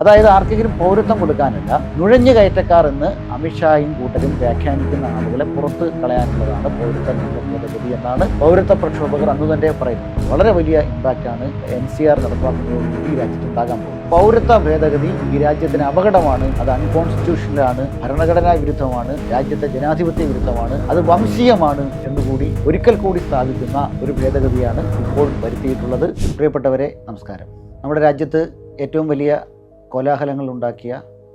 അതായത് ആർക്കെങ്കിലും പൗരത്വം കൊടുക്കാനല്ല നുഴഞ്ഞു കയറ്റക്കാർ എന്ന് അമിത്ഷായും കൂട്ടരും വ്യാഖ്യാനിക്കുന്ന ആളുകളെ പുറത്ത് കളയാനുള്ളതാണ് പൗരത്വ ഭേദഗതി എന്നാണ് പൗരത്വ പ്രക്ഷോഭകർ അന്ന് തന്നെ പറയുന്നത്. വളരെ വലിയ ഇമ്പാക്റ്റ് ആണ് എൻ സി ആർ നടപ്പാക്കുന്നത് ഈ രാജ്യത്ത് ഉണ്ടാകാൻ പോകുന്നത്. പൗരത്വ ഭേദഗതി ഈ രാജ്യത്തിന് അപകടമാണ് അത് അൺകോൺസ്റ്റിറ്റ്യൂഷനിലാണ് ഭരണഘടനാ വിരുദ്ധമാണ് രാജ്യത്തെ ജനാധിപത്യ വിരുദ്ധമാണ് അത് വംശീയമാണ് എന്നുകൂടി ഒരിക്കൽ കൂടി സ്ഥാപിക്കുന്ന ഒരു ഭേദഗതിയാണ് ഇപ്പോൾ വരുത്തിയിട്ടുള്ളത്. പ്രിയപ്പെട്ടവരെ നമസ്കാരം. നമ്മുടെ രാജ്യത്ത് ഏറ്റവും വലിയ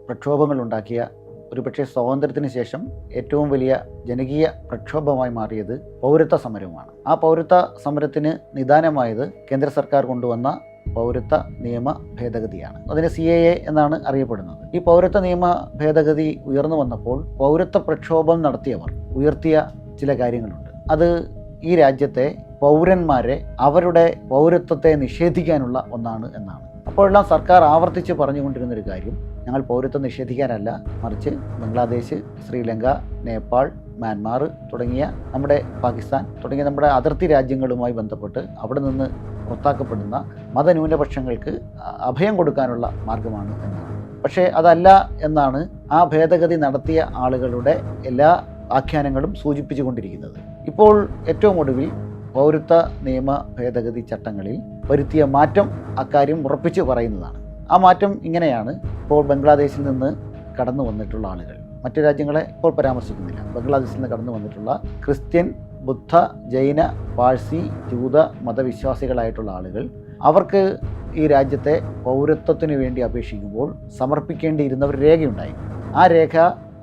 പ്രക്ഷോഭങ്ങൾ ഉണ്ടാക്കിയ ഒരുപക്ഷെ സ്വാതന്ത്ര്യത്തിന് ശേഷം ഏറ്റവും വലിയ ജനകീയ പ്രക്ഷോഭമായി മാറിയത് പൗരത്വ സമരവുമാണ്. ആ പൗരത്വ സമരത്തിന് നിദാനമായത് കേന്ദ്ര സർക്കാർ കൊണ്ടുവന്ന പൗരത്വ നിയമ ഭേദഗതിയാണ്. അതിന് സി എ എ എന്നാണ് അറിയപ്പെടുന്നത്. ഈ പൗരത്വ നിയമ ഭേദഗതി ഉയർന്നു വന്നപ്പോൾ പൗരത്വ പ്രക്ഷോഭം നടത്തിയവർ ഉയർത്തിയ ചില കാര്യങ്ങളുണ്ട്. അത് ഈ രാജ്യത്തെ പൗരന്മാരെ അവരുടെ പൗരത്വത്തെ നിഷേധിക്കാനുള്ള ഒന്നാണ് എന്നാണ് അപ്പോഴെല്ലാം സർക്കാർ ആവർത്തിച്ച് പറഞ്ഞുകൊണ്ടിരുന്നൊരു കാര്യം. ഞങ്ങൾ പൗരത്വം നിഷേധിക്കാനല്ല. മറിച്ച് ബംഗ്ലാദേശ് ശ്രീലങ്ക നേപ്പാൾ മ്യാൻമാർ തുടങ്ങിയ നമ്മുടെ പാകിസ്ഥാൻ തുടങ്ങിയ നമ്മുടെ അതിർത്തി രാജ്യങ്ങളുമായി ബന്ധപ്പെട്ട് അവിടെ നിന്ന് പുറത്താക്കപ്പെടുന്ന മതന്യൂനപക്ഷങ്ങൾക്ക് അഭയം കൊടുക്കാനുള്ള മാർഗമാണ് എന്നാണ്. പക്ഷേ അതല്ല എന്നാണ് ആ ഭേദഗതി നടത്തിയ ആളുകളുടെ എല്ലാ ആഖ്യാനങ്ങളും സൂചിപ്പിച്ചുകൊണ്ടിരിക്കുന്നത്. ഇപ്പോൾ ഏറ്റവും ഒടുവിൽ പൗരത്വ നിയമ ഭേദഗതി ചട്ടങ്ങളിൽ വരുത്തിയ മാറ്റം അക്കാര്യം ഉറപ്പിച്ച് പറയുന്നതാണ്. ആ മാറ്റം ഇങ്ങനെയാണ്. ഇപ്പോൾ ബംഗ്ലാദേശിൽ നിന്ന് കടന്നു വന്നിട്ടുള്ള ആളുകൾ. മറ്റു രാജ്യങ്ങളെ ഇപ്പോൾ പരാമർശിക്കുന്നില്ല. ബംഗ്ലാദേശിൽ നിന്ന് കടന്നു വന്നിട്ടുള്ള ക്രിസ്ത്യൻ ബുദ്ധ ജൈന പാഴ്സി ജൂത മതവിശ്വാസികളായിട്ടുള്ള ആളുകൾ അവർക്ക് ഈ രാജ്യത്തെ പൗരത്വത്തിന് വേണ്ടി അപേക്ഷിക്കുമ്പോൾ സമർപ്പിക്കേണ്ടിയിരുന്ന ഒരു രേഖയുണ്ടായി. ആ രേഖ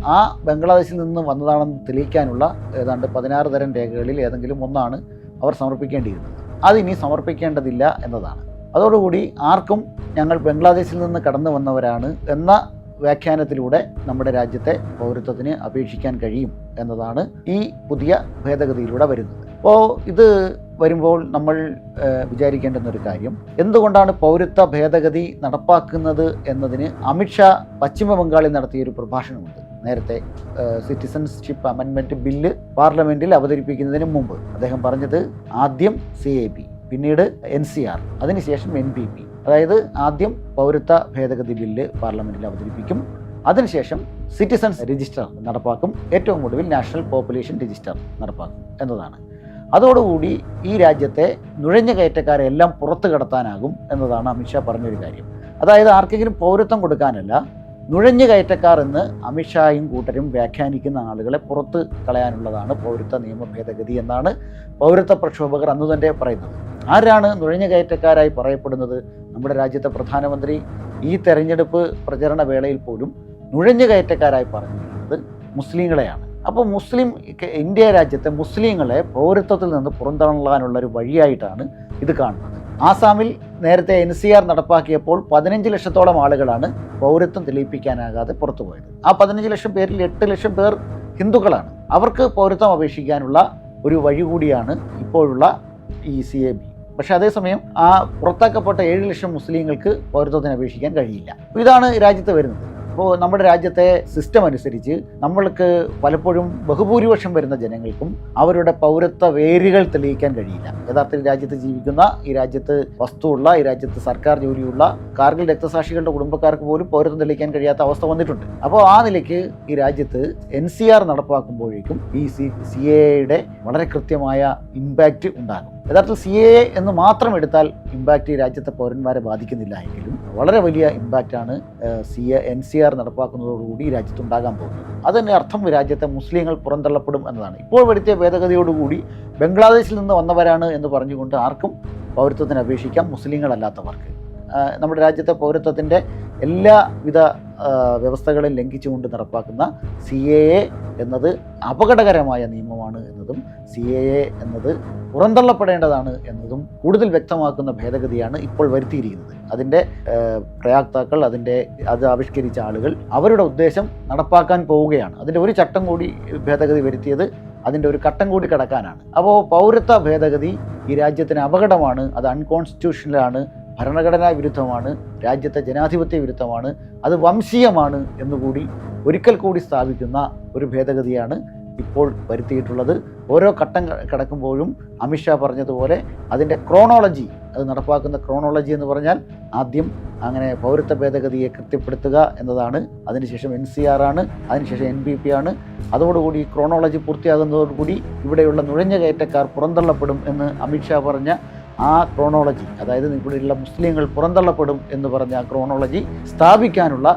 ആ ബംഗ്ലാദേശിൽ നിന്ന് വന്നതാണെന്ന് തെളിയിക്കാനുള്ള ഏതാണ്ട് പതിനാറ് തരം രേഖകളിൽ ഏതെങ്കിലും ഒന്നാണ് അവർ സമർപ്പിക്കേണ്ടിയിരുന്നത്. അതിനി സമർപ്പിക്കേണ്ടതില്ല എന്നതാണ്. അതോടുകൂടി ആർക്കും ഞങ്ങൾ ബംഗ്ലാദേശിൽ നിന്ന് കടന്നു വന്നവരാണ് എന്ന വ്യാഖ്യാനത്തിലൂടെ നമ്മുടെ രാജ്യത്തെ പൗരത്വത്തിന് അപേക്ഷിക്കാൻ കഴിയും എന്നതാണ് ഈ പുതിയ ഭേദഗതിയിലൂടെ വരുന്നത്. അപ്പോൾ ഇത് വരുമ്പോൾ നമ്മൾ വിചാരിക്കേണ്ടുന്നൊരു കാര്യം. എന്തുകൊണ്ടാണ് പൗരത്വ ഭേദഗതി നടപ്പാക്കുന്നത് എന്നതിന് അമിത്ഷാ പശ്ചിമ ബംഗാളിൽ നടത്തിയൊരു പ്രഭാഷണമുണ്ട്. നേരത്തെ സിറ്റിസൺഷിപ്പ് അമെൻമെന്റ് ബില്ല് പാർലമെന്റിൽ അവതരിപ്പിക്കുന്നതിന് മുമ്പ് അദ്ദേഹം പറഞ്ഞത് ആദ്യം സി എ പി പിന്നീട് എൻ സി ആർ അതിനുശേഷം എൻ പി പി അതായത് ആദ്യം പൗരത്വ ഭേദഗതി ബില്ല് പാർലമെന്റിൽ അവതരിപ്പിക്കും. അതിനുശേഷം സിറ്റിസൺസ് രജിസ്റ്റർ നടപ്പാക്കും. ഏറ്റവും ഒടുവിൽ നാഷണൽ പോപ്പുലേഷൻ രജിസ്റ്റർ നടപ്പാക്കും എന്നതാണ്. അതോടുകൂടി ഈ രാജ്യത്തെ നുഴഞ്ഞ കയറ്റക്കാരെ എല്ലാം പുറത്തു കടത്താനാകും എന്നതാണ് അമിത്ഷാ പറഞ്ഞൊരു കാര്യം. അതായത് ആർക്കെങ്കിലും പൗരത്വം കൊടുക്കാനല്ല നുഴഞ്ഞു കയറ്റക്കാർ എന്ന് അമിത്ഷായും കൂട്ടരും വ്യാഖ്യാനിക്കുന്ന ആളുകളെ പുറത്ത് കളയാനുള്ളതാണ് പൗരത്വ നിയമ ഭേദഗതി എന്നാണ് പൗരത്വ പ്രക്ഷോഭകർ അന്ന് തന്നെ പറയുന്നത്. ആരാണ് നുഴഞ്ഞു കയറ്റക്കാരായി പറയപ്പെടുന്നത്? നമ്മുടെ രാജ്യത്തെ പ്രധാനമന്ത്രി ഈ തെരഞ്ഞെടുപ്പ് പ്രചരണ വേളയിൽ പോലും നുഴഞ്ഞു കയറ്റക്കാരായി പറഞ്ഞിരിക്കുന്നത് മുസ്ലിങ്ങളെയാണ്. അപ്പോൾ മുസ്ലിം ഇന്ത്യ രാജ്യത്തെ മുസ്ലിങ്ങളെ പൗരത്വത്തിൽ നിന്ന് പുറന്തള്ളാനുള്ള ഒരു വഴിയായിട്ടാണ് ഇത് കാണുന്നത്. ആസാമിൽ നേരത്തെ എൻ സി ആർ നടപ്പാക്കിയപ്പോൾ പതിനഞ്ച് ലക്ഷത്തോളം ആളുകളാണ് പൗരത്വം തെളിയിപ്പിക്കാനാകാതെ പുറത്തുപോയത്. ആ പതിനഞ്ച് ലക്ഷം പേരിൽ എട്ട് ലക്ഷം പേർ ഹിന്ദുക്കളാണ്. അവർക്ക് പൗരത്വം അപേക്ഷിക്കാനുള്ള ഒരു വഴി കൂടിയാണ് ഇപ്പോഴുള്ള ഈ സി എ ബി. പക്ഷെ അതേസമയം ആ പുറത്താക്കപ്പെട്ട ഏഴ് ലക്ഷം മുസ്ലിങ്ങൾക്ക് പൗരത്വത്തിന് അപേക്ഷിക്കാൻ കഴിയില്ല. ഇതാണ് രാജ്യത്ത് വരുന്നത്. അപ്പോൾ നമ്മുടെ രാജ്യത്തെ സിസ്റ്റം അനുസരിച്ച് നമ്മൾക്ക് പലപ്പോഴും ബഹുഭൂരിപക്ഷം വരുന്ന ജനങ്ങൾക്കും അവരുടെ പൗരത്വ വേരുകൾ തെളിയിക്കാൻ കഴിയില്ല. യഥാർത്ഥത്തിൽ രാജ്യത്ത് ജീവിക്കുന്ന ഈ രാജ്യത്ത് വസ്തുവുള്ള ഈ രാജ്യത്ത് സർക്കാർ ജോലിയുള്ള കാർഗിൽ രക്തസാക്ഷികളുടെ കുടുംബക്കാർക്ക് പോലും പൗരത്വം തെളിയിക്കാൻ കഴിയാത്ത അവസ്ഥ വന്നിട്ടുണ്ട്. അപ്പോൾ ആ നിലയ്ക്ക് ഈ രാജ്യത്ത് എൻ സി ആർ നടപ്പാക്കുമ്പോഴേക്കും ഈ സി സി എയുടെ വളരെ കൃത്യമായ ഇമ്പാക്റ്റ് ഉണ്ടാകും. യഥാർത്ഥത്തിൽ സി എ എന്ന് മാത്രം എടുത്താൽ ഇമ്പാക്റ്റ് രാജ്യത്തെ പൗരന്മാരെ ബാധിക്കുന്നില്ല എങ്കിലും വളരെ വലിയ ഇമ്പാക്റ്റാണ് C A N C R നടപ്പാക്കുന്നതോടുകൂടി രാജ്യത്ത് ഉണ്ടാകാൻ പോകുന്നത്. അതിന്റെ അർത്ഥം രാജ്യത്തെ മുസ്ലിങ്ങൾ പുറന്തള്ളപ്പെടും എന്നതാണ്. ഇപ്പോൾ വരുത്തിയ ഭേദഗതിയോടുകൂടി ബംഗ്ലാദേശിൽ നിന്ന് വന്നവരാണ് എന്ന് പറഞ്ഞുകൊണ്ട് ആർക്കും പൗരത്വത്തിന് അപേക്ഷിക്കാം മുസ്ലിങ്ങളല്ലാത്തവർക്ക്. നമ്മുടെ രാജ്യത്തെ പൗരത്വത്തിന്റെ എല്ലാവിധ വ്യവസ്ഥകളും ലംഘിച്ചുകൊണ്ട് നടപ്പാക്കുന്ന സി എ എ എന്നത് അപകടകരമായ നിയമമാണ് എന്നതും സി എ എ എന്നത് പുറന്തള്ളപ്പെടേണ്ടതാണ് എന്നതും കൂടുതൽ വ്യക്തമാക്കുന്ന ഭേദഗതിയാണ് ഇപ്പോൾ വരുത്തിയിരിക്കുന്നത്. അതിന്റെ പ്രയാക്താക്കൾ അതിന്റെ അത് ആവിഷ്കരിച്ച ആളുകൾ അവരുടെ ഉദ്ദേശം നടപ്പാക്കാൻ പോവുകയാണ്. അതിന്റെ ഒരു ചട്ടം കൂടി ഭേദഗതി വരുത്തിയത് അതിന്റെ ഒരു ഘട്ടം കൂടി കടക്കാനാണ്. അപ്പോൾ പൗരത്വ ഭേദഗതി ഈ രാജ്യത്തിന് അപകടമാണ് അത് അൺകോൺസ്റ്റിറ്റ്യൂഷനിലാണ് ഭരണഘടനാ വിരുദ്ധമാണ് രാജ്യത്തെ ജനാധിപത്യ വിരുദ്ധമാണ് അത് വംശീയമാണ് എന്നുകൂടി ഒരിക്കൽ കൂടി സ്ഥാപിക്കുന്ന ഒരു ഭേദഗതിയാണ് ഇപ്പോൾ വരുത്തിയിട്ടുള്ളത്. ഓരോ ഘട്ടം കിടക്കുമ്പോഴും അമിത്ഷാ പറഞ്ഞതുപോലെ അതിന്റെ ക്രോണോളജി അത് നടപ്പാക്കുന്ന ക്രോണോളജി എന്ന് പറഞ്ഞാൽ ആദ്യം അങ്ങനെ പൗരത്വ ഭേദഗതിയെ കൃത്യപ്പെടുത്തുക എന്നതാണ്. അതിനുശേഷം എൻ സി ആർ ആണ് അതിനുശേഷം എൻ ബി പി ആണ്. അതോടുകൂടി ക്രോണോളജി പൂർത്തിയാകുന്നതോടുകൂടി ഇവിടെയുള്ള നുഴഞ്ഞ കയറ്റക്കാർ പുറന്തള്ളപ്പെടും എന്ന് അമിത്ഷാ പറഞ്ഞ ആ ക്രോണോളജി അതായത് ഇവിടെയുള്ള മുസ്ലിങ്ങൾ പുറന്തള്ളപ്പെടും എന്ന് പറഞ്ഞ ആ ക്രോണോളജി സ്ഥാപിക്കാനുള്ള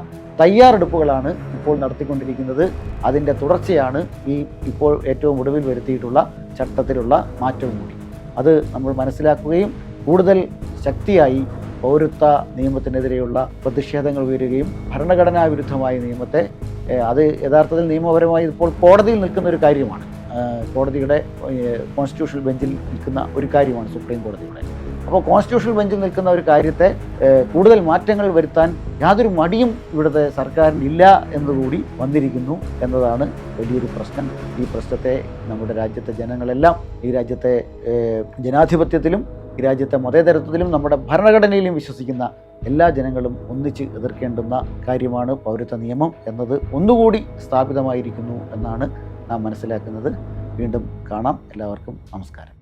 തയ്യാറെടുപ്പുകളാണ് ഇപ്പോൾ നടത്തിക്കൊണ്ടിരിക്കുന്നത്. അതിന്റെ തുടർച്ചയാണ് ഈ ഇപ്പോൾ ഏറ്റവും ഒടുവിൽ വരുത്തിയിട്ടുള്ള ചട്ടത്തിലുള്ള മാറ്റവും കൂടി. അത് നമ്മൾ മനസ്സിലാക്കുകയും കൂടുതൽ ശക്തിയായി പൗരത്വ നിയമത്തിനെതിരെയുള്ള പ്രതിഷേധങ്ങൾ ഉയരുകയും ഭരണഘടനാ വിരുദ്ധമായ നിയമത്തെ അത് യഥാർത്ഥത്തിൽ നിയമപരമായി ഇപ്പോൾ കോടതിയിൽ നിൽക്കുന്ന ഒരു കാര്യമാണ്. കോടതിയുടെ കോൺസ്റ്റിറ്റ്യൂഷണൽ ബെഞ്ചിൽ നിൽക്കുന്ന ഒരു കാര്യമാണ് സുപ്രീം കോടതിയുടെ. അപ്പോൾ കോൺസ്റ്റിറ്റ്യൂഷണൽ ബെഞ്ചിൽ നിൽക്കുന്ന ഒരു കാര്യത്തെ കൂടുതൽ മാറ്റങ്ങൾ വരുത്താൻ യാതൊരു മടിയും ഇവിടുത്തെ സർക്കാരിനില്ല എന്നുകൂടി വന്നിരിക്കുന്നു എന്നതാണ് വലിയൊരു പ്രശ്നം. ഈ പ്രശ്നത്തെ നമ്മുടെ രാജ്യത്തെ ജനങ്ങളെല്ലാം ഈ രാജ്യത്തെ ജനാധിപത്യത്തിലും ഈ രാജ്യത്തെ മതേതരത്വത്തിലും നമ്മുടെ ഭരണഘടനയിലും വിശ്വസിക്കുന്ന എല്ലാ ജനങ്ങളും ഒന്നിച്ച് എതിർക്കേണ്ടുന്ന കാര്യമാണ് പൗരത്വ നിയമം എന്നത് ഒന്നുകൂടി സ്ഥാപിതമായിരിക്കുന്നു എന്നാണ് നാം മനസ്സിലാക്കുന്നത്. വീണ്ടും കാണാം. എല്ലാവർക്കും നമസ്കാരം.